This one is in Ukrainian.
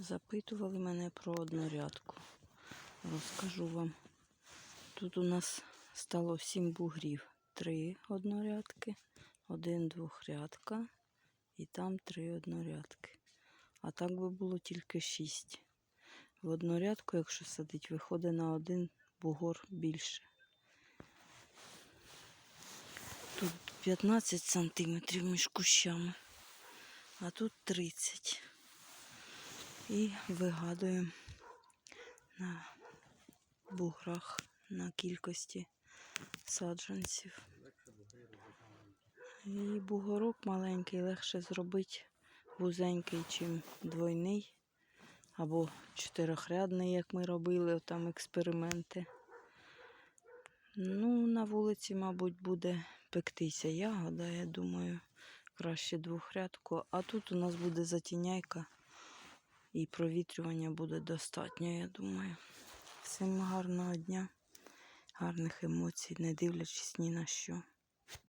Запитували мене про однорядку. Розкажу вам. Тут у нас стало сім бугрів. Три однорядки, один двохрядка і там три однорядки. А так би було тільки шість. В однорядку, якщо садить, виходить на один бугор більше. Тут 15 сантиметрів між кущами, а тут 30. І вигадуємо на буграх на кількості саджанців. І бугорок маленький легше зробити вузенький, чим двойний або чотирьохрядний, як ми робили там експерименти. Ну, на вулиці, мабуть, буде пектися ягода, я думаю, краще двохрядку. А тут у нас буде затіняйка і провітрювання буде достатньо, я думаю. Всім гарного дня, гарних емоцій, не дивлячись ні на що.